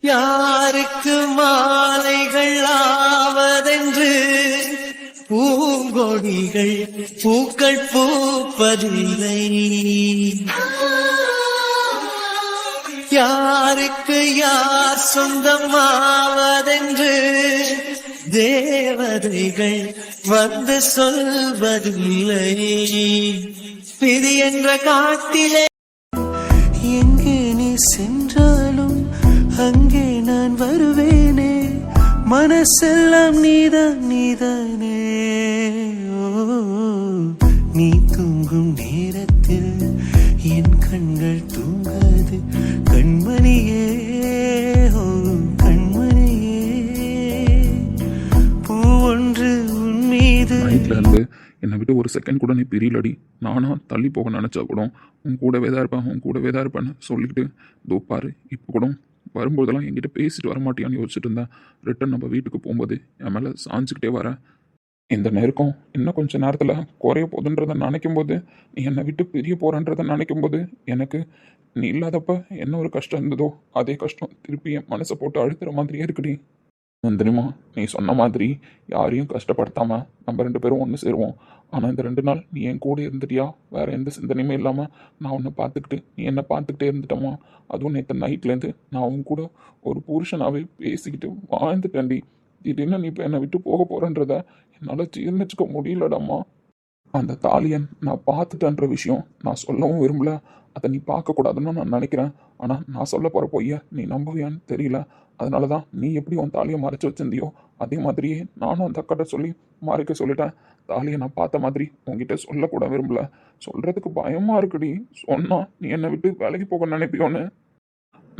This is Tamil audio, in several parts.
யாருக்கு மாலைகள் ஆவதென்று? பூங்கொடிகள் பூக்கள் பூப்பதில்லை. யாருக்கு யார் சொந்தமாவதென்று? தேவதைகள் வந்து சொல்வதில்லை. விதி என்ற காட்டிலே எங்கே நீ சென்ற அங்கே நான் வருவேனே. மனசெல்லாம் நீதான் நீதானே. ஓ, நீ தூங்கும் நேரத்தில் என் கண்கள் தூங்காது. கண்மணியே ஓ கண்மணியே. இருந்து என்னை விட்டு ஒரு செகண்ட் கூட நீ பிரியலடி. நானா தள்ளி போக நினச்சா கூட உன் கூடவே தான் இருப்பேன் உன் கூடவே தான் இருப்பேன்னு சொல்லிக்கிட்டு தோப்பாரு இப்போ கூட வரும்போதெல்லாம் என்கிட்ட பேசிட்டு வரமாட்டியான்னு யோசிச்சுட்டு இருந்தேன். ரிட்டன் நம்ம வீட்டுக்கு போகும்போது என் மேலே சாஞ்சிக்கிட்டே வரேன் இந்த நெருக்கம் இன்னும் கொஞ்ச நேரத்தில் குறைய போகுதுன்றதை நினைக்கும் போது நீ என்னை விட்டு பிரிய போகிறன்றதை நினைக்கும் போது எனக்கு நீ இல்லாதப்ப என்ன ஒரு கஷ்டம் இருந்ததோ அதே கஷ்டம் திருப்பி என் மனசை போட்டு அழுத்துற மாதிரியே இருக்குடி. நந்தினிமா நீ சொன்ன மாதிரி யாரையும் கஷ்டப்படுத்தாம நம்ம ரெண்டு பேரும் ஒன்று சேருவோம். ஆனால் இந்த ரெண்டு நாள் நீ என் கூட இருந்துட்டியா? வேற எந்த சிந்தனையுமே இல்லாமல் நான் உன்னை பார்த்துக்கிட்டு நீ என்னை பார்த்துக்கிட்டே இருந்துட்டோமா? அதுவும் நேற்று நைட்லேருந்து நான் உன் கூட ஒரு புருஷனாகவே பேசிக்கிட்டு வாழ்ந்துட்டேன்டி. திடீர்னு நீ இப்போ என்னை விட்டு போக போகிறன்றத என்னால் ஜீர்ணிச்சுக்க முடியலடாம்மா அந்த தாலியன் நான் பார்த்துட்டேன்ற விஷயம் நான் சொல்லவும் விரும்பல. அதை நீ பார்க்கக்கூடாதுன்னு நான் நினைக்கிறேன். ஆனால் நான் சொல்ல போகிற பொய்ய நீ நம்புவியான்னு தெரியல. அதனால தான் நீ எப்படி உன் தாலியை மறைச்சி வச்சிருந்தியோ அதே மாதிரியே நானும் அந்த அக்கட்ட சொல்லி மறைக்க சொல்லிட்டேன். தாலியை நான் பார்த்த மாதிரி உங்ககிட்ட சொல்லக்கூட விரும்பல. சொல்கிறதுக்கு பயமாக இருக்குடி. சொன்னால் நீ என்னை விட்டு வேலைக்கு போக நினைப்பியோன்னு.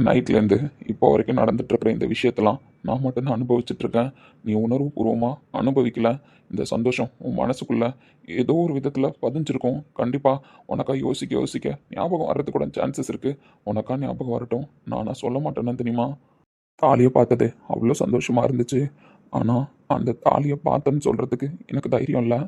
நைட்லேருந்து இப்போ வரைக்கும் நடந்துட்டு இந்த விஷயத்தெல்லாம் நான் மட்டும்தான் அனுபவிச்சிட்டுருக்கேன். நீ உணர்வு பூர்வமாக அனுபவிக்கல. இந்த சந்தோஷம் உன் மனசுக்குள்ளே ஏதோ ஒரு விதத்தில் பதிஞ்சிருக்கும். கண்டிப்பாக உனக்கா யோசிக்க யோசிக்க ஞாபகம் வர்றதுக்கு கூட சான்சஸ் இருக்குது உனக்கா ஞாபகம் வரட்டும். நானா சொல்ல மாட்டேன்னு தெரியுமா? தாலியை பார்த்தது அவ்வளோ சந்தோஷமாக இருந்துச்சு. ஆனால் அந்த தாலியை பார்த்தேன்னு சொல்கிறதுக்கு எனக்கு தைரியம் இல்லை.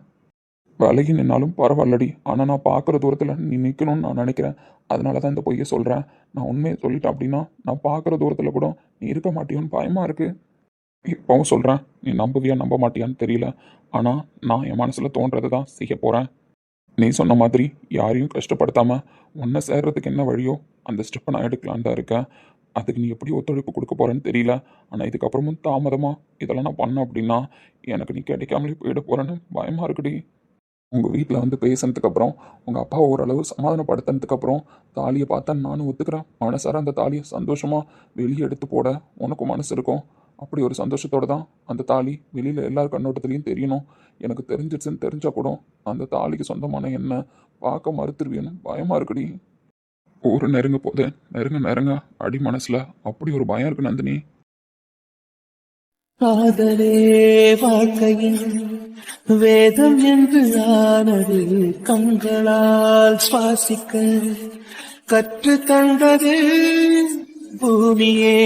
விலகி நின்னாலும் பரவாயில்லடி. ஆனால் நான் பார்க்குற தூரத்தில் நீ நிற்கணும்னு நான் நினைக்கிறேன். அதனால தான் இந்த பொய்யை சொல்கிறேன் நான் உண்மையை சொல்லிட்டேன் அப்படின்னா நான் பார்க்குற தூரத்தில் கூட நீ இருக்க மாட்டியோன்னு பயமாக இருக்குது இப்போவும் சொல்கிறேன் நீ நம்புவியா நம்ப மாட்டியான்னு தெரியல. ஆனால் நான் என் மனசில் தோன்றது தான் செய்ய போகிறேன் நீ சொன்ன மாதிரி யாரையும் கஷ்டப்படுத்தாமல் உன்னை சேர்றதுக்கு என்ன வழியோ அந்த ஸ்டெப்பை நான் எடுக்கலான்னு தான் இருக்கேன். அதுக்கு நீ எப்படி ஒத்துழைப்பு கொடுக்க போகிறேன்னு தெரியல. ஆனால் இதுக்கப்புறமும் தாமதமாக இதெல்லாம் நான் பண்ணேன் அப்படின்னா எனக்கு நீ கிடைக்காமலே போயிட போகிறேன்னு பயமாக இருக்குடி. உங்கள் வீட்டில் வந்து பேசினதுக்கப்புறம் உங்கள் அப்பா ஓரளவு சமாதானப்படுத்தினதுக்கப்புறம் தாலியை பார்த்தா நானும் ஒத்துக்கிறேன். மனசார அந்த தாலியை சந்தோஷமாக வெளியே எடுத்து போட உனக்கும் மனசு இருக்கும். அப்படி ஒரு சந்தோஷத்தோடு தான் அந்த தாலி வெளியில் எல்லார் கண்ணோட்டத்துலேயும் தெரியணும். எனக்கு தெரிஞ்சிடுச்சுன்னு தெரிஞ்சால் கூட அந்த தாலிக்கு சொந்தமான என்ன பார்க்க மறுத்துருவியன்னு பயமாக இருக்குடி. ஒரு நெருங்க போது நெருங்க நெருங்க அடி மனசில் அப்படி ஒரு பயம் இருக்கு நந்தினி. காதலே வாழ்க்கையின் வேதம் என்று ஆனது கண்களால் சுவாசிக்க கற்று தந்தது பூமியே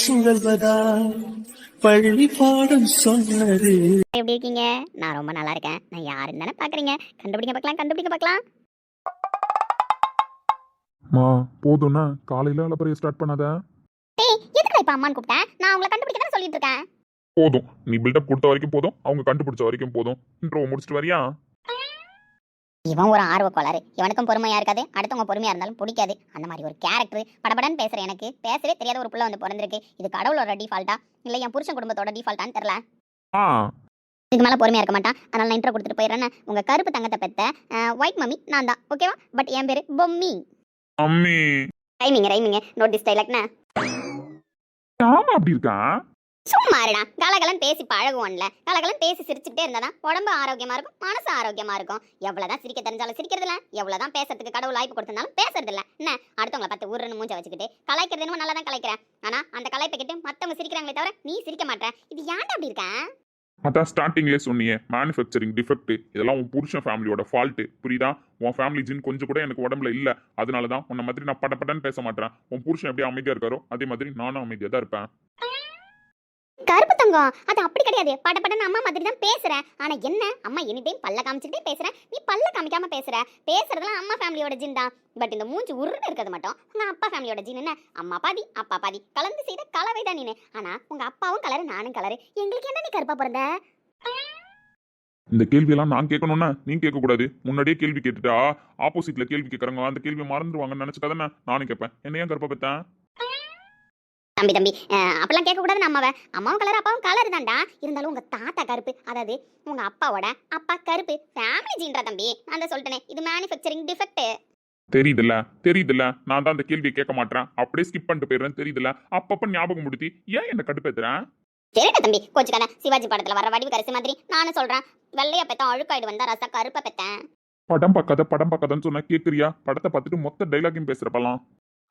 சுழல்வதால். பள்ளி பாடம் சொன்னது. எப்படி இருக்கீங்க? நான் ரொம்ப நல்லா இருக்கேன். நான் யாருன்னு தானே பார்க்குறீங்க கண்டுபிடிக்க பார்க்கலாம் கண்டுபிடிக்க பார்க்கலாம். மா போதும்னா காலையில் அலப்பறையை ஸ்டார்ட் பண்ணாத. டேய் எதுக்கு இப்போ அம்மான்னு கூப்பிட்டேன் நான் உங்களை கண்டுபிடிக்க தானே சொல்லிட்டு இருக்கேன். போதும். நீ பில்டப் கொடுத்த வரைக்கும் போதும். அவங்க கண்டுபிடிச்ச வரைக்கும் போதும். இன்ட்ரோ முடிச்சிட்டு வரியா? இவன் ஒரு ஆர்வ கோளாறு இவனுக்கும் பொறுமையா இருக்காது. அடுத்தவங்க பொறுமையா இருந்தாலும் பிடிக்காது. அந்த மாதிரி ஒரு கேரக்டர் படபடன்னு பேசுற எனக்கு பேசவே தெரியாத ஒரு புள்ள வந்து பிறந்திருக்கு. இது கடவுளோட டிஃபால்ட்டா இல்லை என் புருஷன் குடும்பத்தோட டிஃபால்ட்டான்னு தெரியல. இதுக்கு மேலே பொறுமையா இருக்க மாட்டான். அதனால நான் இன்ட்ரோ கொடுத்துட்டு போயிடுறேன். உங்க கருப்பு தங்கத்தை பெத்த ஒயிட் மம்மி நான் தான். ஓகேவா பட் என் பேரு பொம்மி. அம்மி. ரைமிங்க ரைமிங்க நோட் டைலாக்னா ஆமா அப்படி இருக்கான் சும்மா இருடா. கலகலன் பேசி பழகுவோம்ல. கலகலன் பேசி சிரிச்சுட்டே இருந்தா தான் உடம்பு ஆரோக்கியமா இருக்கும் மனசு ஆரோக்கியமா இருக்கும். எவ்வளவுதான் சிரிக்க தெரிஞ்சாலும் சிரிக்கிறது இல்ல எவ்வளவுதான் பேசுறதுக்கு கடவுள் வாய்ப்பு கொடுத்திருந்தாலும் பேசுறது இல்ல என்ன? அடுத்தவங்களை பார்த்து உருன்னு மூஞ்ச வச்சுக்கிட்டு கலாய்க்கிறது என்னமோ நல்லா தான் கலாய்க்கிறேன். ஆனா அந்த கலாய்ப்பை கேட்டு மத்தவங்க சிரிக்கிறாங்களே தவிர நீ சிரிக்க மாட்டேன் இது ஏன்டா அப்படி இருக்க? அதான் ஸ்டார்டிங்லேயே சொன்னியே மேனுஃபேக்சரிங் டிஃபெக்ட் இதெல்லாம் உன் புருஷன் ஃபேமிலியோட ஃபால்ட்டு புரியுதா? உன் ஃபேமிலி ஜின் கொஞ்சம் கூட எனக்கு உடம்புல இல்லை. அதனால தான் உன்ன மாதிரி நான் படப்படன்னு பேச மாட்டேன் உன் புருஷன் எப்படி அமைதியாக இருக்காரோ அதே மாதிரி நானும் அமைதியாக தான் இருப்பேன். கருப்பு தங்கம். அது அப்படி கிடையாது. பட படன்னு அம்மா மாதிரி தான் பேசுறேன். ஆனா என்ன? அம்மா எனி டைம் பல்ல காமிச்சுட்டே பேசுறேன் நீ பல்ல காமிக்காம பேசுற. பேசுறதுலாம் அம்மா ஃபேமிலியோட ஜின் தான். பட் இந்த மூஞ்சி உருன்னு இருக்கிறது மட்டும் உங்க அப்பா ஃபேமிலியோட ஜின் என்ன? அம்மா பாதி அப்பா பாதி. கலந்து செய்த கலவை தான் நீனு. ஆனா உங்க அப்பாவும் கலரு நானும் கலரு எங்களுக்கு என்ன நீ கருப்பா பிறந்த? இந்த கேள்வியெல்லாம் நான் கேட்கணும்னா நீ கேட்கக்கூடாது. முன்னாடியே கேள்வி கேட்டுட்டா. ஆப்போசிட்ல கேள்வி கேட்கறாங்க அந்த கேள்வி மறந்துடுவாங்கன்னு நினைச்சுக்காதானே நானும் கேட்பேன். என்ன ஏன் கருப்பா பார்த்தேன் தம்பி தம்பி. அஹ், அப்படிலாம் கேட்க கூடாது அம்மாவை அம்மாவும் கலர் அப்பாவும் கலர் தான்டா. இருந்தாலும் உங்க தாத்தா கருப்பு. அதாவது உங்க அப்பாவோட அப்பா கருப்பு. ஃபேமிலி ஜீன்றா தம்பி. நான் தான் சொல்லிட்டேனே. இது மேனுஃபேக்சரிங் டிஃபெக்ட் தெரியுதுல்ல? தெரியுதுல்ல? நான் தான் அந்த கேள்வியை கேட்க மாட்டேன் அப்படியே ஸ்கிப் பண்ணிட்டு போயிடுறேன் தெரியுதுல்ல? அப்பப்ப ஞாபகம் முடித்தி ஏன் என்ன கடுப்பேத்துறேன்? சரிடா தம்பி. கோச்சுக்கான சிவாஜி படத்துல வர வடிவு கரிசி மாதிரி நானும் சொல்றேன். வெள்ளைய பெத்தன் அழுக்காயிடு வந்தா ரசா கருப்பை பெத்தேன். படம் பார்க்காத படம் பார்க்காதன்னு சொன்னா கேக்குறியா? படத்தை பார்த்துட்டு மொத்த டைலாகையும் பேசுறப்பலாம்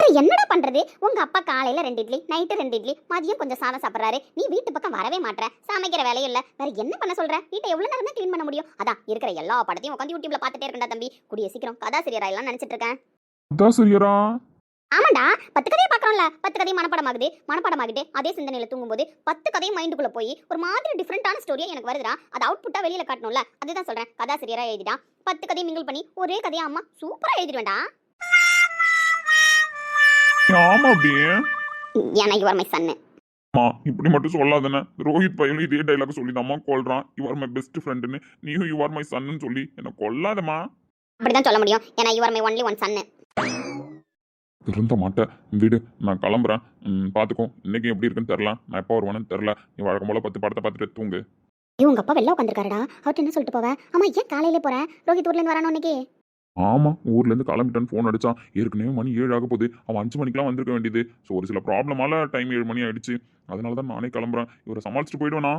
அப்புறம் என்னடா பண்றது? உங்க அப்பா காலையில ரெண்டு இட்லி நைட்டு ரெண்டு இட்லி மதியம் கொஞ்சம் சாதம் சாப்பிடுறாரு. நீ வீட்டு பக்கம் வரவே மாட்ற. சமைக்கிற வேலையும் இல்ல. வேற என்ன பண்ண சொல்ற? வீட்டை எவ்வளவு நேரம் க்ளீன் பண்ண முடியும்? அதான் இருக்கிற எல்லா படத்தையும் உட்காந்து யூடியூப்ல பார்த்துட்டே இருக்கா தம்பி. கூடிய சீக்கிரம். கதாசிரியரா எல்லாம் நினைச்சிட்டு இருக்கேன். ஆமாண்டா. பத்து கதையை பார்க்கறோம்ல. பத்து கதையும் மனப்பாடம் ஆகுது மனப்பாடம் ஆகிட்டு அதே சிந்தனையில தூங்கும்போது பத்து கதையும் மைண்டுக்குள்ள போய் ஒரு மாதிரி டிஃப்ரெண்டான ஸ்டோரியா எனக்கு வருதுடா. அது அவுட்புட்டா வெளியில காட்டணும்ல. அதுதான் சொல்றேன். கதாசிரியரா எழுதிட்டா பத்து கதையும் மிங்கிள் பண்ணி ஒரே கதையா அம்மா சூப்பரா எழுதிடுவேன்டா. ஆமா அப்படியே எனக்கு வர மை சன்னு அம்மா இப்படி மட்டும் சொல்லாதானே ரோஹித் பையனும் இதே டைலாக் சொல்லி அம்மா கொல்றான். யூ ஆர் மை பெஸ்ட் ஃப்ரெண்டுன்னு நீயும் யூ ஆர் மை சன்னு சொல்லி என்ன கொல்லாதம்மா. அப்படிதான் சொல்ல முடியும். ஏன்னா யுவர் மை ஒன்லி ஒன் சன்னு திருந்த மாட்டேன் வீடு நான் கிளம்புறேன். ம், பாத்துக்கோ. இன்னைக்கு எப்படி இருக்குன்னு தெரில நான் எப்போ வருவானு தெரில நீ வழக்கம் போல பத்து படத்தை பார்த்துட்டு தூங்கு. உங்க அப்பா வெளில உட்காந்துருக்காருடா அவர்கிட்ட என்ன சொல்லிட்டு போவேன் ஆமா ஏன் காலையில போறேன் ரோஹித் ஊர்ல இருந்து வரானோ இன்னைக்கு? ஆமாம் ஊர்லேருந்து கிளம்பிட்டான்னு ஃபோன் அடிச்சான். ஏற்கனவே மணி ஏழு ஆக போகுது. அவன் அஞ்சு மணிக்கெல்லாம் வந்திருக்க வேண்டியது. ஸோ ஒரு சில ப்ராப்ளமால டைம் ஏழு மணி ஆயிடுச்சு. அதனால தான் நானே கிளம்புறேன். இவரை சமாளிச்சுட்டு போயிடுவேனா?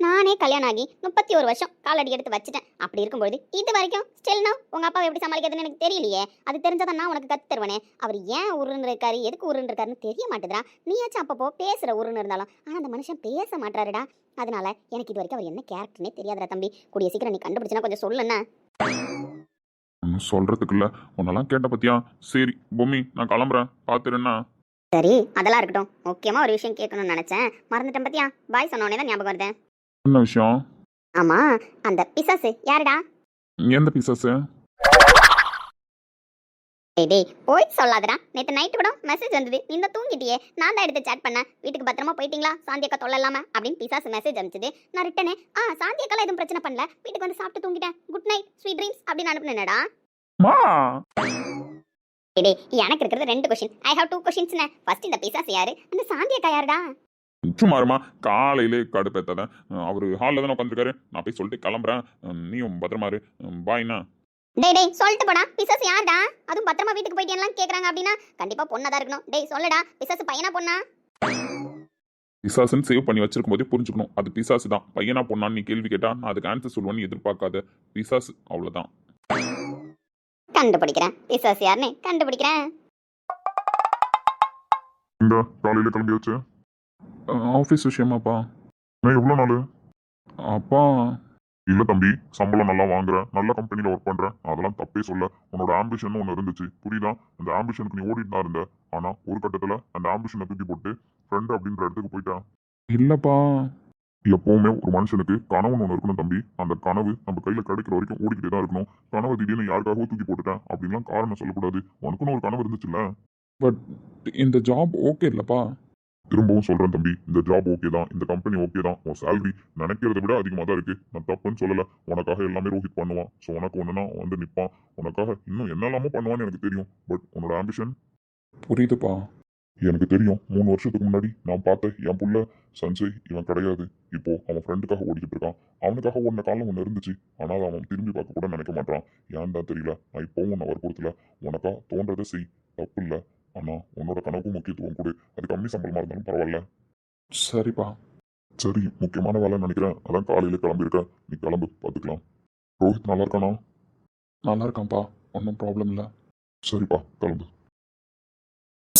நானே கல்யாணம் ஆகி முப்பத்தி ஒரு வருஷம் காலடி எடுத்து வச்சுட்டேன். அப்படி இருக்கும்போது இது வரைக்கும் ஸ்டில்னா உங்கள் உங்க அப்பாவை எப்படி சமாளிக்கிறதுன்னு எனக்கு தெரியலையே. அது தெரிஞ்சதான் நான் உனக்கு கத்து தருவேனே. அவர் ஏன் உருன்னு இருக்காரு எதுக்கு உருன்னு இருக்காருன்னு தெரிய மாட்டேதுடா. நீயாச்சும் அப்பப்போ பேசுற உருன்னு இருந்தாலும். ஆனா அந்த மனுஷன் பேச மாட்டாருடா அதனால எனக்கு இது வரைக்கும் அவர் என்ன கேரக்டர்னே தெரியாதுடா தம்பி. கூடிய சீக்கிரம் நீ கண்டுபிடிச்சினா கொஞ்சம் சொல்லுண்ணா. ஒன்றும் சொல்றதுக்கு இல்ல உன்னெல்லாம் கேட்ட பத்தியா? சரி பொம்மி நான் கிளம்புறேன். பார்த்துருன்னா சரி அதெல்லாம் இருக்கட்டும். முக்கியமா ஒரு விஷயம் கேட்கணும்னு நினைச்சேன். மறந்துட்டேன் பத்தியா? பாய் சொன்ன உடனே தான் ஞாபகம் வருது. என்ன விஷயம்? ஆமா அந்த பிசாசு. யாருடா? எந்த பீசஸ் டேய் டேய் போய் சொல்லாதடா. நேத்து நைட்டு கூட மெசேஜ் வந்தது. நீ தான் தூங்கிட்டியே. நான் தான் எடுத்து சேட் பண்ணேன். வீட்டுக்கு பத்திரமா போயிட்டீங்களா? சாந்தி அக்கா தொல்லை அப்படின்னு பிசாசு மெசேஜ் அனுப்பிச்சது. நான் ரிட்டனே ஆ சாந்தி அக்காலாம் எதுவும் பிரச்சனை பண்ணல. வீட்டுக்கு வந்து சாப்பிட்டு தூங்கிட்டேன். குட் நைட் ஸ்வீட் ட்ரீம்ஸ் அப்படின்னு அனுப்புனேடா டேய் டேய் எனக்கு இருக்கிறது ரெண்டு கொஷின் ஐ ஹேவ் டூ கொஷின்ஸ்னே ஃபர்ஸ்ட் இந்த பிசாசு யாரு? அந்த சாந்தி அக்கா யாருடா? சும்மாருமா. காலையிலே கடுப்பேத்தாத அவர் ஹாலில் தானே உட்காந்துருக்காரு நான் போய் சொல்லிட்டு கிளம்புறேன். நீயும் பத்திரமா இரு. உம், பாய்ண்ணா டேய் டேய் சொல்லிட்டு போடா. பிசாசு யாருடா? அதுவும் பத்திரமா வீட்டுக்கு போயிட்டேன்லாம் கேக்குறாங்க அப்படின்னா கண்டிப்பா பொண்ணா தான் இருக்கணும். டேய் சொல்லுடா. பிசாசு பையனா பொண்ணா? பிசாசுன்னு சேவ் பண்ணி வச்சிருக்கும் போதே புரிஞ்சுக்கணும். அது பிசாசு தான். பையனா பொண்ணான்னு நீ கேள்வி கேட்டா நான் அதுக்கு ஆன்சர் சொல்லுவேன்னு எதிர்பார்க்காத பிசாசு. அவ்வளோதான் கண்டுபிடிக்கிறேன். பிசாசு யாருன்னு கண்டுபிடிக்கிறேன். இந்த காலையில கிளம்பியாச்சு. ஆஃபீஸ் விஷயமாப்பா. நான் எவ்வளோ நாள்? அப்பா இல்ல தம்பி சம்பளம் நல்லா வாங்குறேன் நல்ல கம்பெனில ஒர்க் பண்றேன். அதெல்லாம் தப்பே சொல்ல. உன்னோட ஆம்பிஷன் ஒன்று இருந்துச்சு. புரியுதா? அந்த ஆம்பிஷனுக்கு நீ ஓடிட்டு தான் இருந்த. ஆனா ஒரு கட்டத்துல அந்த ஆம்பிஷனை தூக்கி போட்டு ஃப்ரெண்ட் அப்படின்ற இடத்துக்கு போயிட்டேன். இல்லைப்பா. எப்பவுமே ஒரு மனுஷனுக்கு கனவு ஒன்று இருக்கணும் தம்பி. அந்த கனவு நம்ம கையில கிடைக்கிற வரைக்கும் ஓடிக்கிட்டே தான் இருக்கணும். கனவு திடீர்னு யாருக்காகவோ தூக்கி போட்டுட்டேன் அப்படின்லாம் காரணம் சொல்லக்கூடாது. உனக்குன்னு ஒரு கனவு இருந்துச்சுல்ல? பட் இந்த ஜாப் ஓகே இல்லைப்பா. திரும்பவும் சொல்றேன் தம்பி இந்த ஜாப் ஓகே தான் இந்த கம்பெனி ஓகே தான். உன் சேலரி நினைக்கிறத விட அதிகமாக தான் இருக்கு. நான் தப்புன்னு சொல்லல. உனக்காக எல்லாமே ரோஹித் பண்ணுவான். ஸோ உனக்கு ஒண்ணுனா வந்து நிப்பான். உனக்காக இன்னும் என்னெல்லாமோ பண்ணுவான்னு எனக்கு தெரியும். பட் உன்னோட ஆம்பிஷன் புரியுதுப்பா. எனக்கு தெரியும். மூணு வருஷத்துக்கு முன்னாடி நான் பார்த்த என் புள்ள சஞ்சய் இவன் கிடையாது. இப்போ அவன் ஃப்ரெண்டுக்காக ஓடிக்கிட்டு இருக்கான். அவனுக்காக ஓடின காலம் ஒன்று இருந்துச்சு. ஆனால் அவன் திரும்பி பார்க்க கூட நினைக்க மாட்டான் ஏன் தான் தெரியல? நான் இப்போவும் உன்னை வற்புறுத்தல. உனக்கா தோன்றதை செய். தப்பு இல்லை. ஆனால் உன்னோட கனவுக்கும் முக்கியத்துவம் கொடு. அது கம்மி சம்பளமா இருந்தாலும் பரவாயில்ல. சரிப்பா. சரி முக்கியமான வேலைன்னு நினைக்கிறேன். அதான் காலையில கிளம்பியிருக்க. நீ கிளம்பு பார்த்துக்கலாம். ரோஹித் நல்லா இருக்கானா? நல்லா இருக்கான்ப்பா. ஒன்றும் ப்ராப்ளம் இல்லை. சரிப்பா கிளம்பு.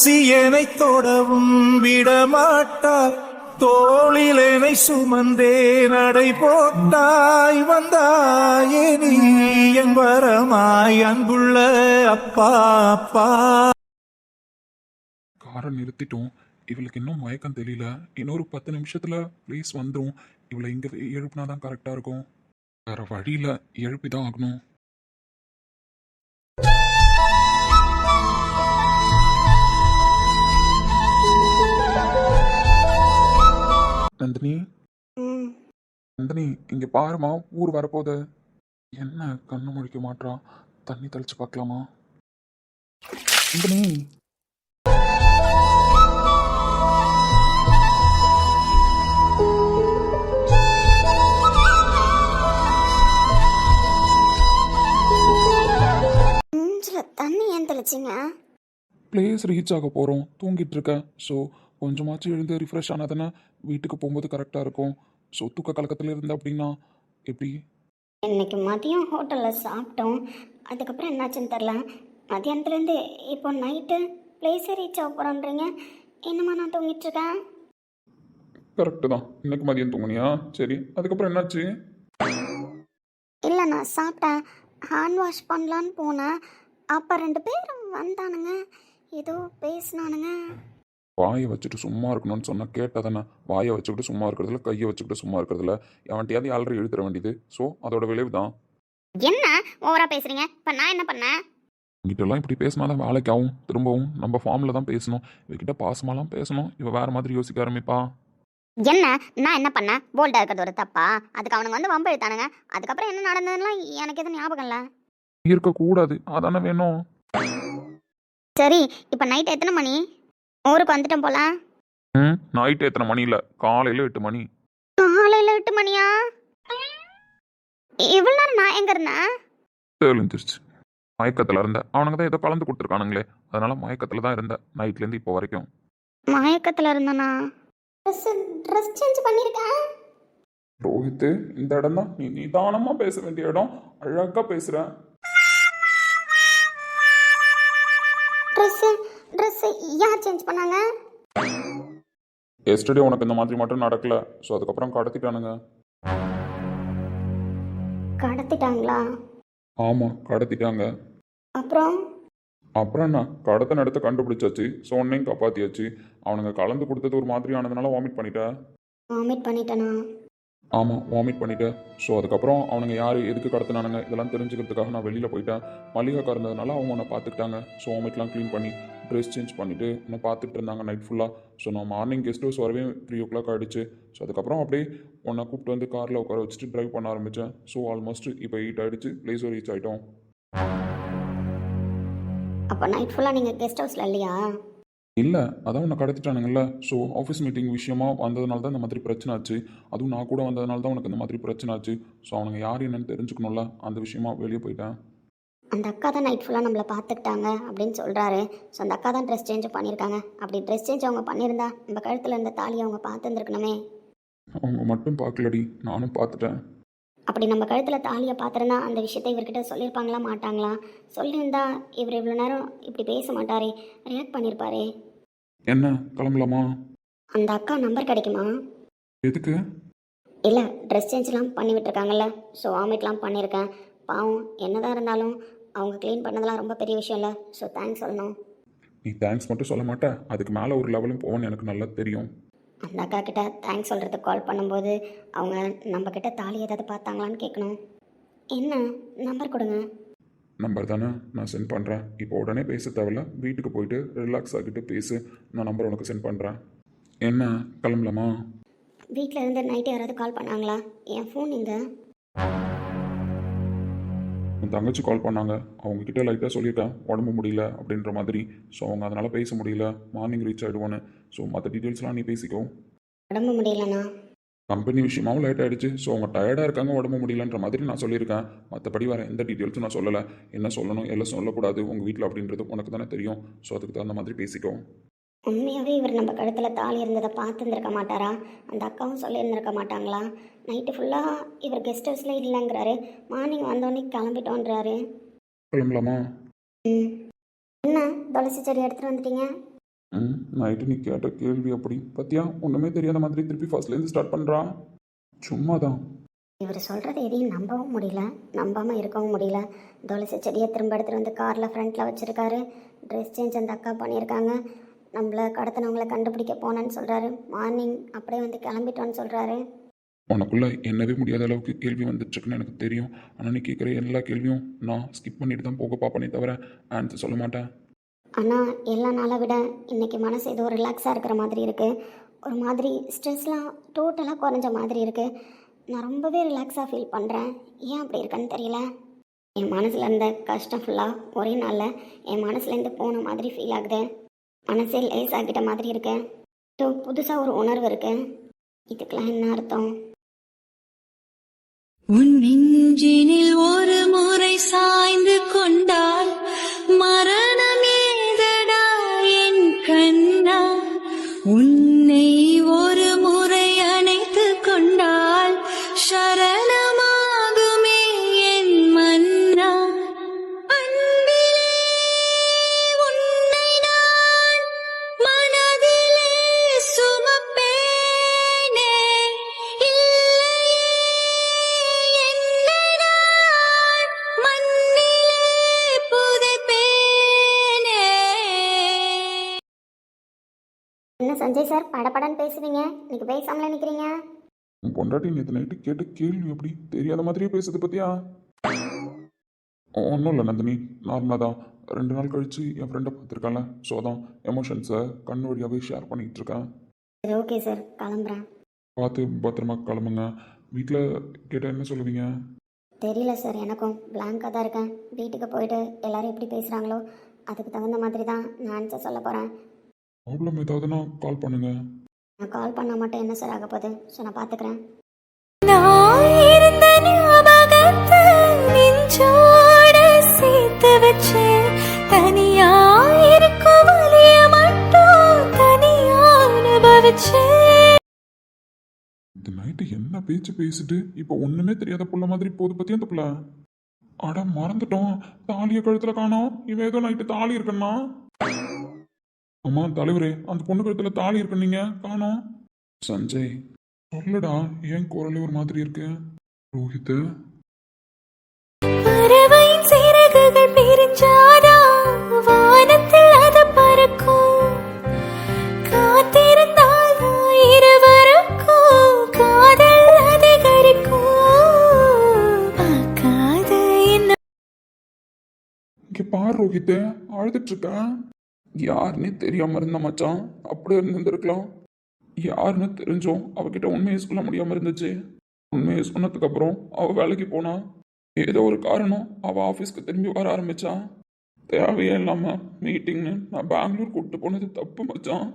சியனை தொடவும் விடமாட்டாய். தோளிலனை சுமந்தே நடை போட்டாய். வந்தாயே நீ என் வரமாய். அன்புள்ள அப்பா அப்பா. காரை நிறுத்திட்டோம். இவளுக்கு இன்னும் மயக்கம் தெரியல. இன்னொரு பத்து நிமிஷத்தில் ப்ளீஸ் வந்துடும் இவளை இங்கே எழுப்புனா தான் கரெக்டாக இருக்கும். வேற வழியில் எழுப்பி தான் ஆகணும். நந்தினி? நந்தினி இங்கே பாருமா ஊர் வரப்போகுது. என்ன கண்ணு முழிக்க மாட்டா தண்ணி தெளிச்சு பார்க்கலாமா? நந்தினி! தண்ணி ஏன் தெளிச்சிங்க? பிளேஸ் ரீச் ஆக போகிறோம் தூங்கிட்டு இருக்கேன். ஸோ கொஞ்சமாச்சும் எழுந்து ரிஃப்ரெஷ் ஆனால் தானே வீட்டுக்கு போகும்போது கரெக்டாக இருக்கும். ஸோ தூக்க கலக்கத்தில் இருந்த அப்படின்னா எப்படி? இன்னைக்கு மதியம் ஹோட்டலில் சாப்பிட்டோம். அதுக்கப்புறம் என்னாச்சுன்னு தெரில மதியானத்துலேருந்து இப்போ நைட்டு பிளேஸே ரீச் ஆக போகிறோன்றீங்க என்னம்மா நான் தூங்கிட்டு இருக்கேன்? கரெக்டு தான். இன்னைக்கு மதியம் தூங்குனியா? சரி. அதுக்கப்புறம் என்னாச்சு? இல்லை நான் சாப்பிட்டேன். ஹேண்ட் வாஷ் பண்ணலான்னு போனேன். அப்போ ரெண்டு பேரும் வந்தானுங்க. ஏதோ பேசினானுங்க. வாயை வச்சுட்டு சும்மா இருக்கணும்னு சொன்னால் கேட்டால் தானே வாயை வச்சுக்கிட்டு சும்மா இருக்கிறதுல கையை வச்சுக்கிட்டு சும்மா இருக்கிறதுல. அவன்கிட்டயாவது யாரும் எழுத்துற வேண்டியது. ஸோ அதோட விளைவு தான் என்ன? ஓவரா பேசுறீங்க? இப்போ நான் என்ன பண்ணேன் இங்கிட்டலாம் இப்படி பேசினா தான் வேலைக்கு ஆகும். திரும்பவும் நம்ம ஃபார்மில் தான் பேசணும். இவகிட்ட பாசமாலாம் பேசணும். இவ வேற மாதிரி யோசிக்க ஆரம்பிப்பா. என்ன? நான் என்ன பண்ணேன் போல்டா இருக்கிறது ஒரு தப்பா? அதுக்கு அவனுங்க வந்து வம்பு இழுத்தானுங்க அதுக்கப்புறம் என்ன நடந்ததுலாம் எனக்கு எதுவும் ஞாபகம் இல்லை. இருக்கக்கூடாது. அதானே வேணும்? சரி இப்போ நைட் எத்தனை மணி? ஊருக்கு வந்துட்டோம் போல ம் நைட்டு எத்தனை மணி இல்லை? காலையில் எட்டு மணி. காலையில் எட்டு மணியா? இவ்வளோ நேரம் நான் எங்க இருந்தேன்? தெளிஞ்சிருச்சு. மயக்கத்தில் இருந்த. அவனுங்க தான் ஏதோ கலந்து கொடுத்துருக்கானுங்களே. அதனால மயக்கத்தில் தான் இருந்த. நைட்லேருந்து இப்போ வரைக்கும். மயக்கத்தில் இருந்தேனா? ட்ரெஸ் ட்ரெஸ் சேஞ்ச் பண்ணியிருக்கேன் ரோஹித்து இந்த இடம் தான். நீ நிதானமாக பேச வேண்டிய இடம். அழகாக பேசுகிற ட்ரெஸ்ஸு ட்ரெஸ்ஸு யார் சேஞ்ச் பண்ணாங்க? எஸ்டர்டே உனக்கு இந்த மாதிரி மட்டும் நடக்கல. ஸோ அதுக்கப்புறம் கடத்திட்டானுங்க. கடத்திட்டாங்களா? ஆமாம் கடத்திட்டாங்க. அப்புறம்? அப்புறம் என்ன? கடத்த நடத்த கண்டுபிடிச்சாச்சு. ஸோ உன்னையும் காப்பாற்றியாச்சு அவனுங்க கலந்து கொடுத்தது ஒரு மாதிரி ஆனதுனால வாமிட் பண்ணிட்டேன் வாமிட் பண்ணிட்டேனா? ஆமாம் வாமிட் பண்ணிட்டேன். ஸோ அதுக்கப்புறம் அவனுங்க யார் எதுக்கு கடத்தினானுங்க இதெல்லாம் தெரிஞ்சுக்கிறதுக்காக நான் வெளியில் போயிட்டேன். மல்லிகா இருந்ததுனால அவங்க உன்னை பார்த்துக்கிட்டாங்க. ஸோ வாமிட்லாம் க்ளீன் பண்ணி ட்ரெஸ் சேஞ்ச் பண்ணிவிட்டு உன்னை பார்த்துட்டு இருந்தாங்க நைட் ஃபுல்லாக ஸோ நான் மார்னிங் கெஸ்ட் ஹவுஸ் வரவே த்ரீ ஓ கிளாக் ஆகிடுச்சு ஸோ அதுக்கப்புறம் அப்படியே உன்னை கூப்பிட்டு வந்து காரில் உட்கார வச்சுட்டு ட்ரைவ் பண்ண ஆரம்பித்தேன் ஸோ ஆல்மோஸ்ட் இப்போ எயிட் ஆகிடுச்சு பிளேஸோ ரீச் ஆகிட்டோம் அப்போ நைட் ஃபுல்லாக நீங்கள் கெஸ்ட் ஹவுஸில் இல்லையா? இல்லை அதான் உன்னை கடத்திட்டானுங்கல்ல. ஸோ ஆஃபீஸ் மீட்டிங் விஷயமா வந்ததுனால தான் இந்த மாதிரி பிரச்சனை ஆச்சு. அதுவும் நான் கூட வந்ததுனால தான் உனக்கு இந்த மாதிரி பிரச்சனை ஆச்சு. ஸோ அவனுங்க யார் என்னன்னு தெரிஞ்சுக்கணும்ல? அந்த விஷயமா வெளியே போயிட்டேன். அந்த அக்கா தான் நைட் ஃபுல்லாக நம்மளை பார்த்துக்கிட்டாங்க அப்படின்னு சொல்கிறாரு ஸோ அந்த அக்கா தான் ட்ரெஸ் சேஞ்ச் பண்ணியிருக்காங்க. அப்படி ட்ரெஸ் சேஞ்ச் அவங்க பண்ணியிருந்தா நம்ம கழுத்தில் இருந்த தாலியை அவங்க பார்த்துருந்துருக்கணுமே. அவங்க மட்டும் பார்க்கலடி. நானும் பார்த்துட்டேன். அப்படி நம்ம கழுத்தில் தாலியை பார்த்துருந்தா அந்த விஷயத்தை இவர்கிட்ட சொல்லியிருப்பாங்களா மாட்டாங்களா? சொல்லியிருந்தா இவர் இவ்வளோ நேரம் இப்படி பேச மாட்டாரே ரியாக்ட் பண்ணியிருப்பாரே. என்ன? கிளம்பலாமா? அந்த அக்கா நம்பர் கிடைக்குமா? எதுக்கு? இல்லை ட்ரெஸ் சேஞ்ச்லாம் பண்ணி விட்டுருக்காங்கல்ல ஸோ வாமிட்லாம் பண்ணியிருக்கேன். பாவம் என்னதான் இருந்தாலும் அவங்க க்ளீன் பண்ணதெல்லாம் ரொம்ப பெரிய விஷயம் இல்லை ஸோ தேங்க்ஸ் சொல்லணும். நீ தேங்க்ஸ் மட்டும் சொல்ல மாட்டேன் அதுக்கு மேலே ஒரு லெவலும் போவேன்னு எனக்கு நல்லா தெரியும். அந்த அக்கா கிட்ட தேங்க்ஸ் சொல்கிறதுக்கு கால் பண்ணும்போது அவங்க நம்ம கிட்ட தாலி ஏதாவது பார்த்தாங்களான்னு கேட்கணும் என்ன? நம்பர் கொடுங்க. நம்பர் தானே? நான் சென்ட் பண்ணுறேன் இப்போ உடனே பேச தேவையில்ல. வீட்டுக்கு போயிட்டு ரிலாக்ஸ் ஆகிட்டு பேசு. நான் நம்பர் உனக்கு சென்ட் பண்ணுறேன் என்ன? கிளம்பலாமா? வீட்டில் இருந்து நைட்டு யாராவது கால் பண்ணாங்களா? என் ஃபோன் இங்கே. தங்கச்சி கால் பண்ணாங்க. அவங்க கிட்ட லைட்டாக சொல்லியிருக்கேன் உடம்பு முடியல அப்படின்ற மாதிரி. ஸோ அவங்க அதனால் பேச முடியல. மார்னிங் ரீச் ஆகிடுவோன்னு ஸோ மற்ற டீட்டெயில்ஸ்லாம் நீ பேசிக்கோ. உடம்பு முடியலண்ணா கம்பெனி விஷயமாவும் லேட் ஆகிடுச்சு ஸோ அவங்க டயர்டாக இருக்காங்க. உடம்பு முடியலன்ற மாதிரி நான் சொல்லியிருக்கேன். மற்றபடி வேறு எந்த டீட்டெயில்ஸும் நான் சொல்லலை. என்ன சொல்லணும் எல்லாம் சொல்லக்கூடாது உங்கள் வீட்டில் அப்படின்றது உனக்கு தானே தெரியும். ஸோ அதுக்கு தகுந்த மாதிரி பேசிக்கோ. உண்மையாகவே இவர் நம்ம கழுத்தில் தாலி இருந்ததை பார்த்துருந்துருக்க மாட்டாரா? அந்த அக்காவும் சொல்லியிருந்திருக்க மாட்டாங்களா? நைட்டு ஃபுல்லாக இவர் கெஸ்ட் ஹவுஸில் இல்லைங்கிறாரு. மார்னிங் வந்தோடனே கிளம்பிட்டோன்றாரு. கிளம்பலாமா? ம். என்ன துளசி செடி எடுத்துகிட்டு வந்துட்டீங்க? ம் நைட்டு நீ கேட்ட கேள்வி அப்படி. பத்தியா ஒன்றுமே தெரியாத மாதிரி திருப்பி ஃபர்ஸ்ட்லேருந்து ஸ்டார்ட் பண்ணுறா சும்மா தான் இவர் சொல்கிறது எதையும் நம்பவும் முடியல. நம்பாமல் இருக்கவும் முடியல. துளசி செடியை திரும்ப எடுத்துகிட்டு வந்து காரில் ஃப்ரண்ட்டில் வச்சுருக்காரு. ட்ரெஸ் சேஞ்ச் அந்த அக்கா பண்ணியிருக்காங்க. நம்மளை கடத்தினவங்களை கண்டுபிடிக்க போனேன்னு சொல்கிறாரு மார்னிங் அப்படியே வந்து கிளம்பிட்டோன்னு சொல்கிறாரு உனக்குள்ள என்னவே முடியாத அளவுக்கு கேள்வி வந்துட்டுருக்குன்னு எனக்கு தெரியும். ஆனால் நீ கேட்குற எல்லா கேள்வியும் நான் ஸ்கிப் பண்ணிட்டு தான் போக பார்ப்பனே தவிர ஆன்சர் சொல்ல மாட்டேன். ஆனால் எல்லா நாளை விட இன்னைக்கு மனசு ஏதோ ரிலாக்ஸாக இருக்கிற மாதிரி இருக்குது ஒரு மாதிரி ஸ்ட்ரெஸ்லாம் டோட்டலாக குறைஞ்ச மாதிரி இருக்குது நான் ரொம்பவே ரிலாக்ஸாக ஃபீல் பண்ணுறேன் ஏன் அப்படி இருக்குன்னு தெரியல. என் மனசில் இருந்த கஷ்டம் ஃபுல்லாக ஒரே நாளில் என் மனசுலேருந்து போன மாதிரி ஃபீல் ஆகுது. மனசே லேஸ் ஆகிட்ட மாதிரி இருக்கு. ஏதோ புதுசாக ஒரு உணர்வு இருக்கு. இதுக்கெல்லாம் என்ன அர்த்தம்? உன் நெஞ்சினில் ஒரு முறை சாய்ந்து கொண்டால் மரணம் ஏதடா என் கண்ணா? உன் பேசாமலே நிற்கிறீங்க உன் பொண்டாட்டி நேற்று நைட்டு கேட்ட கேள்வி எப்படி தெரியாத மாதிரியே பேசுது பத்தியா? ஒன்றும் இல்லை நந்தினி. நார்மலாக தான். ரெண்டு நாள் கழிச்சு என் ஃப்ரெண்டை பார்த்துருக்கேன்ல. ஸோ அதான் எமோஷன்ஸை கண் வழியாகவே ஷேர் பண்ணிக்கிட்டு இருக்கேன். சரி ஓகே சார் கிளம்புறேன். பார்த்து பத்திரமா கிளம்புங்க. வீட்டில் கேட்டால் என்ன சொல்லுவீங்க? தெரியல சார் எனக்கும் பிளாங்காக தான் இருக்கேன். வீட்டுக்கு போயிட்டு எல்லாரும் எப்படி பேசுகிறாங்களோ அதுக்கு தகுந்த மாதிரி தான் நான் ஆன்சர் சொல்ல போகிறேன் ப்ராப்ளம் ஏதாவதுன்னா கால் பண்ணுங்க. நான் கால் பண்ண மட்டும் என்ன சார் ஆக போகுது? ஸோ நான் பார்த்துக்கிறேன் இந்த நைட்டு என்ன பேச்சு பேசிட்டு? இப்போ ஒன்றுமே தெரியாத புள்ள மாதிரி போகுது பற்றி அந்த புள்ள? அட மறந்துட்டோம். தாலியை கழுத்தில் காணோம். இவன் ஏதோ நைட்டு தாலி இருக்குன்னா? அம்மா தலைவரே அந்த பொண்ணு கழுத்துல தாலி இருக்குன்னீங்க காணோம். சஞ்சய். சொல்லுடா ஏன் குரலே ஒரு மாதிரி இருக்கு? ரோஹித். இங்கே பார் ரோஹித். அழுதுட்டு இருக்கா? யாருன்னே தெரியாமல் இருந்த மச்சான். அப்படியே இருந்திருக்கலாம் யாருன்னு தெரிஞ்சோம். அவகிட்ட உண்மையை சொல்ல முடியாமல் இருந்துச்சு. உண்மையை சொன்னதுக்கப்புறம் அவள் வேலைக்கு போனா. ஏதோ ஒரு காரணம் அவள் ஆஃபீஸ்க்கு திரும்பி வர ஆரம்பித்தான் தேவையே இல்லாமல் மீட்டிங்னு நான் பெங்களூர் கூப்பிட்டு போனது தப்பு மச்சான்.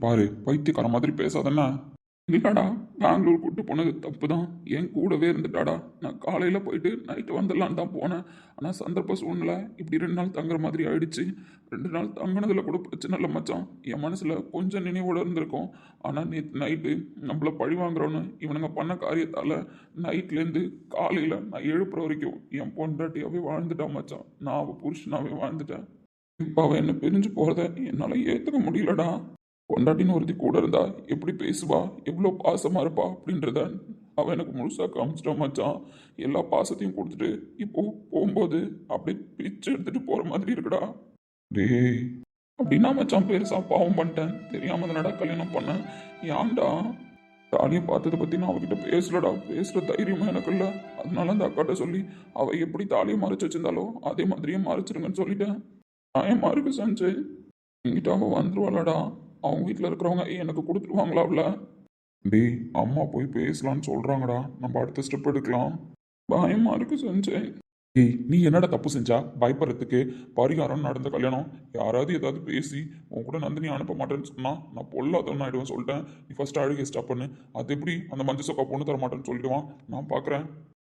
பாரு பைத்தியக்கார மாதிரி பேசாதண்ணா. இல்லடா பெங்களூர் கூப்பிட்டு போனது தப்பு தான் என் கூடவே இருந்துட்டாடா. நான் காலையில் போயிட்டு நைட்டு வந்துடலான்னு தான் போனேன். ஆனால் சந்தர்ப்ப சூழ்நிலை இப்படி ரெண்டு நாள் தங்குற மாதிரி ஆயிடுச்சு. ரெண்டு நாள் தங்கினதில் கூட பிரச்சனை இல்லை மச்சான். என் மனசில் கொஞ்சம் நினைவோடு இருந்திருக்கும். ஆனால் நேற்று நைட்டு நம்மள பழி வாங்குறோன்னு இவனுங்க பண்ண காரியத்தால் நைட்லேருந்து காலையில் நான் எழுப்புற வரைக்கும் என் பொண்டாட்டியாகவே வாழ்ந்துட்டான் மச்சான். நான் அவள் புருஷனாகவே வாழ்ந்துட்டேன். இப்போ அவள் என்னை பிரிஞ்சு போகிறத என்னால் ஏற்றுக்க முடியலடா. கொண்டாட்டின்னு ஒருத்தி கூட இருந்தா எப்படி பேசுவா? எவ்வளோ பாசமாக இருப்பா? அப்படின்றத அவன் எனக்கு முழுசாக காமிச்சிட்டான் மச்சான். எல்லா பாசத்தையும் கொடுத்துட்டு இப்போ போகும்போது அப்படியே பிச்சு எடுத்துட்டு போகிற மாதிரி இருக்குடா. டேய் அப்படின்னா மச்சான் பெருசா பாவம் பண்ணிட்டேன். தெரியாம தானடா கல்யாணம் பண்ணேன் ஏன்டா? தாலியை பார்த்ததை பற்றி நான் அவகிட்ட பேசலடா. பேசுகிற தைரியமும் எனக்கு இல்லை. அதனால அந்த அக்காட்ட சொல்லி அவள் எப்படி தாலியை மறைச்சி வச்சிருந்தாலோ அதே மாதிரியே மறைச்சிருங்கன்னு சொல்லிட்டேன். நான் ஏன் இருக்கு சஞ்சய் என்கிட்ட அவள் வந்துருவாளடா. அவங்க வீட்டில் இருக்கிறவங்க எனக்கு கொடுத்துருவாங்களா அவள டேய் அம்மா போய் பேசலான்னு சொல்கிறாங்கடா நம்ம அடுத்த ஸ்டெப் எடுக்கலாம். பயமா இருக்கு சஞ்சய் ஏய் நீ என்னடா தப்பு செஞ்சா? பயப்படுறதுக்கு பரிகாரம் நடந்த கல்யாணம். யாராவது ஏதாவது பேசி உன் கூட நந்தினி அனுப்ப மாட்டேன்னு சொன்னா நான் பொல்லாதவன் ஆயிடுவேன் சொல்லிட்டேன். நீ ஃபர்ஸ்ட் அழுகை ஸ்டாப் பண்ணு. அது எப்படி அந்த மஞ்சள் சொக்கா பொண்ணு தர மாட்டேன்னு சொல்லிடுவான்? நான் பார்க்குறேன்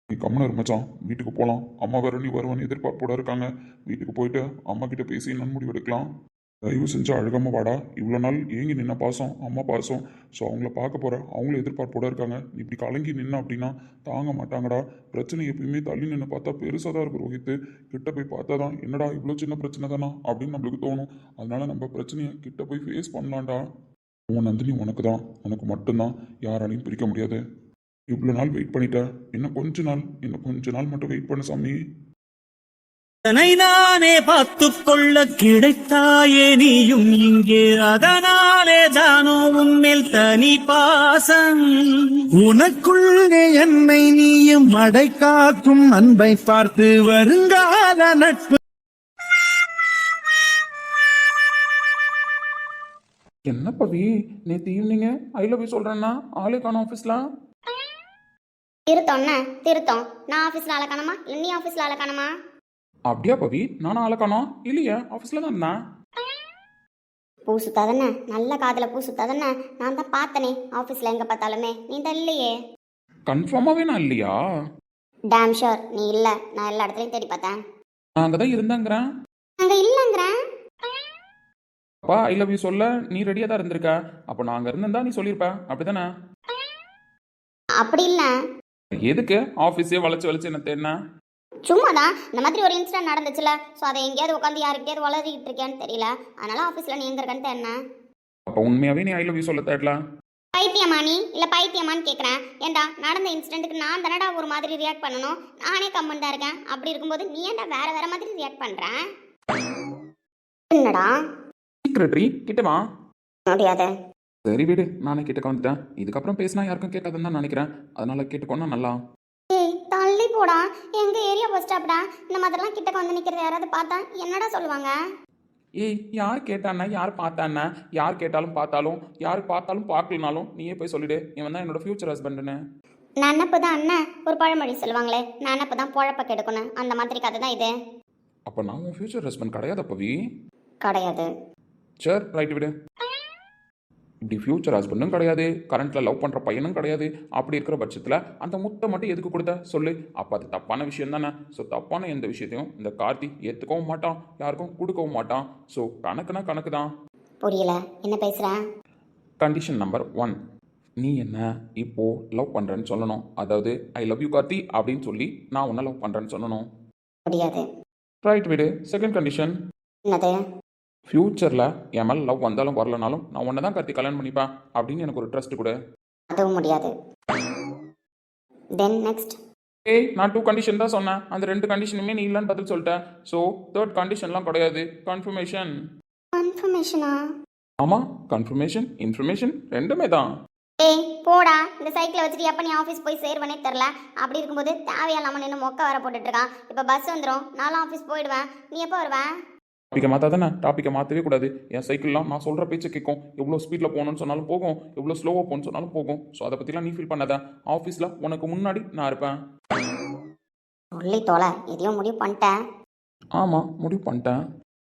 நீ கம்மன மச்சான். வீட்டுக்கு போகலாம் அம்மா வேற நீ வருவான்னு எதிர்பார்ப்போட இருக்காங்க. வீட்டுக்கு போயிட்டு அம்மா கிட்ட பேசி நன்முடிவு எடுக்கலாம் தயவு செஞ்சு அழுகாம வாடா. இவ்வளோ நாள் ஏங்கி நின்ன பாசம் அம்மா பாசம். ஸோ அவங்கள பார்க்க போற அவங்களும் எதிர்பார்ப்போட இருக்காங்க. நீ இப்படி கலங்கி நின்ன அப்படின்னா தாங்க மாட்டாங்கடா. பிரச்சனை எப்பயுமே தள்ளி நின்று பார்த்தா பெருசாக தான் இருக்கு ரோஹித்து கிட்ட போய் பார்த்தா தான் என்னடா இவ்வளோ சின்ன பிரச்சனை தானா? அப்படின்னு நம்மளுக்கு தோணும். அதனால நம்ம பிரச்சனையை கிட்ட போய் ஃபேஸ் பண்ணலாம்டா. உன் நந்தினி உனக்கு தான். உனக்கு மட்டும்தான். யாராலையும் பிரிக்க முடியாது. இவ்வளோ நாள் வெயிட் பண்ணிட்டேன் இன்னும் கொஞ்ச நாள் இன்னும் கொஞ்ச நாள் மட்டும் வெயிட் பண்ண சாமி. தன்னை நானே பார்த்துக் கொள்ள கிடைத்தாயே நீயும் இங்கே. அதனாலே தானோ உன்மேல் தனி பாசம். உனக்குள்ளே என்னை நீயும் அடை காக்கும் அன்பை பார்த்து வருங்கால நட்பு. என்ன பவி? நேற்று ஈவினிங்க ஐ லவ் யூ சொல்கிறேன்னா ஆளே காணும் ஆஃபீஸில் திருத்தம்ண்ணே திருத்தம். நான் ஆஃபீஸில் ஆளை காணமா? இல்லை நீ ஆஃபீஸில் ஆளை காணமா? அப்படியா பவி? நானும் ஆளை காணோம் இல்லையே ஆஃபீஸில் தான் இருந்தேன். பூ சுத்தாதானே நல்ல காதில் பூ சுத்தாதானே நான் தான் பார்த்தனே ஆஃபீஸில் எங்கே பார்த்தாலுமே. நீ தான் இல்லையே. கன்ஃபார்மாகவே நான் இல்லையா? டேம் ஷோர் நீ இல்லை. நான் எல்லா இடத்துலையும் தேடி பார்த்தேன். நான் அங்கே தான் இருந்தேங்கிறேன். அங்கே இல்லைங்கிறேன் அப்பா ஐ லவ் யூ சொல்ல நீ ரெடியாக தான் இருந்திருக்க. அப்போ நான் அங்கே இருந்திருந்தா நீ சொல்லியிருப்ப. அப்படி தானே அப்படி இல்லை. எதுக்கு? ஆஃபீஸே வளைச்சு வளைச்சு என்ன தேடின. சும்மா தான் இந்த மாதிரி ஒரு இன்சிடென்ட் நடந்துச்சுல. ஸோ அதை எங்கேயாவது உட்காந்து யாருக்கிட்டையாவது வளரிக்கிட்டு இருக்கேன்னு தெரியல. அதனால ஆஃபீஸில் நீ எங்கே இருக்கேன்னு என்ன? அப்போ உண்மையாகவே நீ ஐ லவ் யூ சொல்ல தேடல? பைத்தியமா நீ? இல்லை பைத்தியமான்னு கேட்குறேன் ஏன்டா நடந்த இன்சிடென்ட்டுக்கு நான் தானடா ஒரு மாதிரி ரியாக்ட் பண்ணணும்? நானே கம்மன் தான் இருக்கேன். அப்படி இருக்கும்போது நீ ஏன்டா வேற வேற மாதிரி ரியாக்ட் பண்ணுற என்னடா? சீக்ரெட்ரி கிட்ட வா. முடியாது சரி விடு நானே கிட்டக்க வந்துட்டேன். இதுக்கப்புறம் பேசினா யாருக்கும் கேட்காதுன்னு தான் நினைக்கிறேன். அதனால கேட்டுக்கோன்னா நல்லா. போடா. எங்க ஏரியா பஸ் ஸ்டாப்டா இந்த மாதிரிலாம் கிட்டக்க வந்து நிக்கிறது யாராவது பார்த்தா என்னடா சொல்லுவாங்க? ஏய் யார் கேட்டான்னா யார் பார்த்தான்னா யார் கேட்டாலும் பார்த்தாலும் யார் பார்த்தாலும் பார்க்கலனாலும் நீயே போய் சொல்லிடு. இவன் தான் என்னோட ஃபியூச்சர் ஹஸ்பண்டுன்னு நினப்பு தான் அண்ணன் ஒரு பழமொழி சொல்லுவாங்களே. நினப்பு தான் பொழப்ப கெடுக்கணும். அந்த மாதிரி கதை தான் இது. அப்போ நான் உன் ஃபியூச்சர் ஹஸ்பண்ட் கிடையாது பவி கிடையாது. சரி ரைட் விடு. இப்படி ஃபியூச்சர் ஹஸ்பண்டும் கிடையாது கரண்ட்டில் லவ் பண்ணுற பையனும் கிடையாது அப்படி இருக்கிற பட்சத்தில் அந்த முத்தை மட்டும் எதுக்கு கொடுத்த? சொல்லு. அப்போ அது தப்பான விஷயம் தானே. ஸோ தப்பான எந்த விஷயத்தையும் இந்த கார்த்தி ஏற்றுக்கவும் மாட்டான் யாருக்கும் கொடுக்கவும் மாட்டான். ஸோ கணக்குனா கணக்கு தான். புரியல. என்ன பேசுற? கண்டிஷன் நம்பர் ஒன் நீ என்ன இப்போ லவ் பண்ணுறேன்னு சொல்லணும். அதாவது ஐ லவ் யூ கார்த்தி அப்படின்னு சொல்லி நான் உன்னை லவ் பண்ணுறேன்னு சொல்லணும். முடியாது ரைட் விடு. செகண்ட் கண்டிஷன் என்னது? ஃப்யூச்சரில் என் மேலே லவ் வந்தாலும் வரலனாலும் நான் உன்னை தான் கார்த்தி கல்யாணம் பண்ணிப்பேன் அப்படின்னு எனக்கு ஒரு ட்ரஸ்ட் கொடு. அதுவும் முடியாது. தென் நெக்ஸ்ட் ஏய் நான் டூ கண்டிஷன் தான் சொன்னேன். அந்த ரெண்டு கண்டிஷனுமே நீ இல்லைன்னு பதில் சொல்லிட்டேன் ஸோ தேர்ட் கண்டிஷன்லாம் கிடையாது. கன்ஃபர்மேஷன் கன்ஃபர்மேஷனா ஆமாம் கன்ஃபர்மேஷன் இன்ஃபர்மேஷன் ரெண்டுமே தான். ஏய் போடா. இந்த சைக்கிளை வச்சுட்டு எப்போ நீ ஆஃபீஸ் போய் சேருவனே தெரில அப்படி இருக்கும்போது தேவையில்லாமல் நின்று மொக்க வர போட்டுட்டு இருக்கான். இப்போ பஸ் வந்துடும் நானும் ஆஃபீஸ் போயிடுவேன். நீ எப்போ வருவேன் டாப்பிக்கை மாற்றாதானே டாப்பிக்கை மாற்றவே கூடாது. என் சைக்கிள்லாம் நான் சொல்கிற பேச்சை கேட்கும் எவ்வளோ ஸ்பீடில் போகணும்னு சொன்னாலும் போகும். எவ்வளோ ஸ்லோவாக போகணும்னு சொன்னாலும் போகும். ஸோ அதை பற்றிலாம் நீ ஃபீல் பண்ணாத. ஆஃபீஸில் உனக்கு முன்னாடி நான் இருப்பேன். சொல்லி தோலை. எதையும் முடிவு பண்ணிட்டேன். ஆமாம் முடிவு பண்ணிட்டேன்.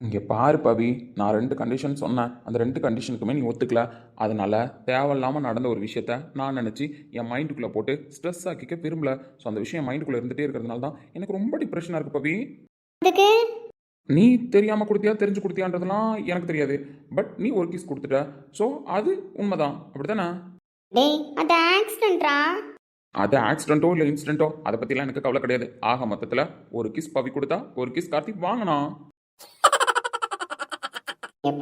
இங்கே பாரு பவி நான் ரெண்டு கண்டிஷன் சொன்னேன். அந்த ரெண்டு கண்டிஷனுக்குமே நீ ஒத்துக்கல. அதனால தேவையில்லாமல் நடந்த ஒரு விஷயத்த நான் நினச்சி என் மைண்டுக்குள்ளே போட்டு ஸ்ட்ரெஸ் ஆக்கிக்க விரும்பல. ஸோ அந்த விஷயம் மைண்டுக்குள்ளே இருந்துகிட்டே இருக்கிறதுனால தான் எனக்கு ரொம்ப டிப்ரெஷனாக இருக்கு பவி. அதுக்கு நீ தெரியாமல் கொடுத்தியா தெரிஞ்சு கொடுத்தியான்றதெல்லாம் எனக்கு தெரியாது. பட் நீ ஒரு கிஸ் கொடுத்துட்ட. ஸோ அது உண்மைதான். அப்படி தானே டேய் அது ஆக்சிடென்ட்ரா அது ஆக்சிடென்ட்டோ இல்லை இன்சிடென்ட்டோ அதை பற்றிலாம் எனக்கு கவலை கிடையாது. ஆக மொத்தத்தில் ஒரு கிஸ் பவி கொடுத்தா ஒரு கிஸ் கார்த்திக் வாங்கினா?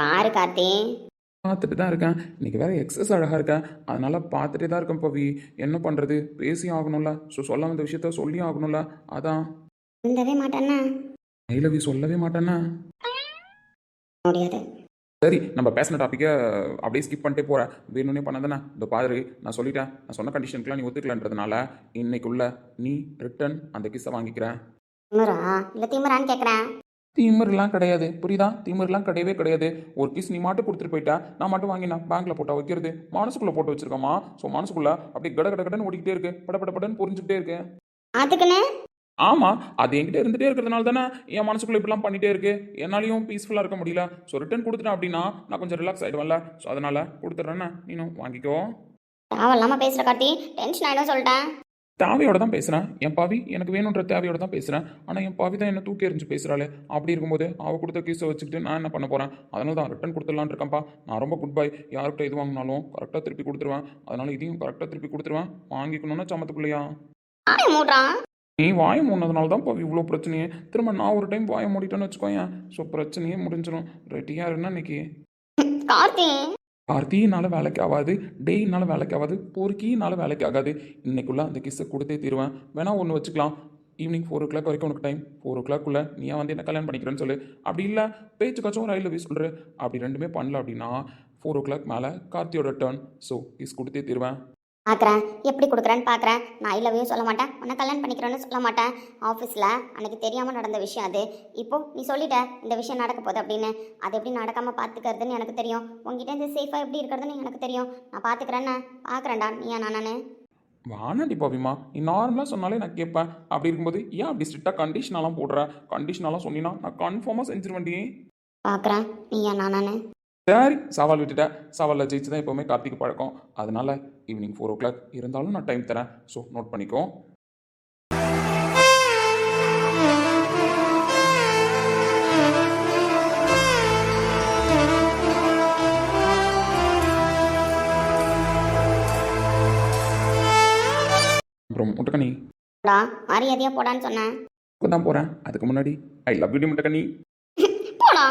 பாரு கார்த்தி. பார்த்துட்டு தான் இருக்கேன். இன்னைக்கு வேற எக்ஸஸ் அழகாக இருக்கேன். அதனால பார்த்துட்டே தான் இருக்கேன் பவி. என்ன பண்ணுறது பேசி ஆகணும்ல. ஸோ சொல்ல வந்த விஷயத்த சொல்லி ஆகணும்ல. அதான். மாட்டேன்னா? ஐ லவ் யூ சொல்லவே மாட்டேன்னா? முடியாது. சரி நம்ம பேசின டாப்பிக்கை அப்படியே ஸ்கிப் பண்ணிட்டே போகிறேன் வேணும்னே பண்ணதானே இந்த பாரு நான் சொல்லிட்டேன். நான் சொன்ன கண்டிஷனுக்குலாம் நீ ஒத்துக்கலன்றதுனால இன்னைக்குள்ள நீ ரிட்டன் அந்த கிஸ்ஸை வாங்கிக்கிறேன் திமுறா இல்லை திமுறான்னு கேட்குறேன் திமிர்லாம் கிடையாது. புரியுதா? திமிர்லாம் கிடையவே கிடையாது. ஒரு கிஸ் நீ மாட்டு கொடுத்துட்டு போயிட்டா. நான் மட்டும் வாங்கினா பேங்க்ல போட்டா வைக்கிறது. மனசுக்குள்ள போட்டு வச்சிருக்கோமா? ஸோ மனசுக்குள்ள அப்படியே கட கட கடன்னு ஓடிக்கிட்டே இருக்கு. பட பட படன்னு புரிஞ்சுக்கிட்டே இருக்கு. அதுக்குன்னு ஆமா அது என்கிட்ட இருந்துட்டே இருக்கிறதுனால தானே என் மனசுக்குள்ள இப்படிலாம் பண்ணிட்டே இருக்கு. என்னாலையும் பீஸ்ஃபுல்லா இருக்க முடியல. ஸோ ரிட்டர்ன் கொடுத்துட்டேன் அப்படின்னா நான் கொஞ்சம் ரிலாக்ஸ் ஆயிடுவேன்ல. ஸோ அதனால கொடுத்துட்றேன்னு நீனும் வாங்கிக்கோ. தேவையில்லாம பேசுற கார்த்தி டென்ஷன் ஆயிடும் சொல்லிட்டேன்? தேவையோட தான் பேசுகிறேன் என் பாவி எனக்கு வேணுன்ற தேவையோட தான் பேசுகிறேன் ஆனால் என் பாவி தான் என்ன தூக்கி எறிஞ்சு பேசுகிறாளே அப்படி இருக்கும்போது அவள் கொடுத்த கீஸை வச்சுக்கிட்டு நான் என்ன பண்ண போகிறேன் அதனால தான் ரிட்டன் கொடுத்துடலான்னு இருக்கேன்ப்பா. நான் ரொம்ப குட் பை யார்கிட்ட இது வாங்கினாலும் கரெக்டாக திருப்பி கொடுத்துருவேன். அதனால இதையும் கரெக்டாக திருப்பி கொடுத்துருவேன். வாங்கிக்கணும்னா சமத்துக்குள்ளையா? மூடுறான் நீ வாய மூடினதுனால தான் பாவி இவ்வளோ பிரச்சனையே. திரும்ப நான் ஒரு டைம் வாய மூடிட்டேன்னு வச்சுக்கோயேன். ஸோ பிரச்சனையே முடிஞ்சிடும் ரெட்டியாக இருந்தா இன்னைக்கு? கார்த்தி. கார்த்தினால வேலைக்கு ஆகாது. டேய்னால வேலைக்கு ஆகாது. பொறுக்கினால வேலைக்கு ஆகாது. இன்னைக்குள்ள அந்த கிஸ்ஸை கொடுத்தே தீருவேன். வேணா ஒன்று வச்சுக்கலாம். ஈவினிங் ஃபோர் ஓ கிளாக் வரைக்கும் உனக்கு டைம் ஃபோர் ஓ கிளாக்குள்ளே நீயா வந்து என்ன கல்யாணம் பண்ணிக்கிறேன்னு சொல்லு. அப்படி இல்லை பேச்சுக்காச்சும் ஒரு ஐ லவ் யூ சொல்கிற அப்படி ரெண்டுமே பண்ணல அப்படின்னா ஃபோர் ஓ கிளாக் மேலே கார்த்தியோட டேர்ன் ஸோ கிஸ் கொடுத்தே தருவேன். பார்க்குறேன் எப்படி கொடுக்குறேன்னு பார்க்குறேன் நான் ஐ லவ் யூ சொல்ல மாட்டேன். உன்னை கல்யாணம் பண்ணிக்கிறேன்னு சொல்ல மாட்டேன். ஆஃபீஸில் அன்னைக்கு தெரியாமல் நடந்த விஷயம் அது. இப்போ நீ சொல்லிட்ட இந்த விஷயம் நடக்க போகுது அப்படின்னு. அது எப்படி நடக்காமல் பார்த்துக்கிறதுன்னு எனக்கு தெரியும். உங்ககிட்ட இருந்து சேஃபாக எப்படி இருக்கிறதுன்னு எனக்கு தெரியும். நான் பார்த்துக்கிறேன்னு பார்க்குறேன்டா நீயா நானு வானாடி பாவிமா நீ நார்மலாக சொன்னாலே நான் கேட்பேன். அப்படி இருக்கும்போது ஏன் அப்படி ஸ்ட்ரிக்டாக கண்டிஷனெல்லாம் போடுற? கண்டிஷனெல்லாம் சொன்னீங்கன்னா நான் கன்ஃபார்மாக செஞ்சிருவேன்டி. பார்க்குறேன் நீயா நானு சரி சவால் விட்டுட்டேன் சவாலில் ஜெயிச்சு தான் எப்போவுமே கார்த்திக் பழக்கம். அதனால ஈவினிங் ஃபோர் ஓ கிளாக் இருந்தாலும் நான் டைம் தரேன். ஸோ நோட் பண்ணிக்கோ. அப்புறம் முட்டைக்கண்ணி டா மரியாதையாக போடான்னு சொன்னேன். தான் போகிறேன் அதுக்கு முன்னாடி ஐ லவ் யூ முட்டைக்கண்ணி போடா.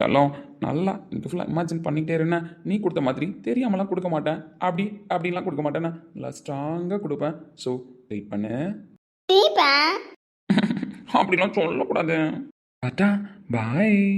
எல்லாம் நல்லா எனக்கு ஃபுல்லாக இமேஜின் பண்ணிக்கிட்டே இருந்தேன். நீ கொடுத்த மாதிரி தெரியாமலாம் கொடுக்க மாட்டேன். அப்படி அப்படிலாம் கொடுக்க மாட்டேன் நல்லா ஸ்ட்ராங்காக கொடுப்பேன். ஸோ வெயிட் பண்ணு. அப்படிலாம் சொல்லக்கூடாது. அட்டா பாய்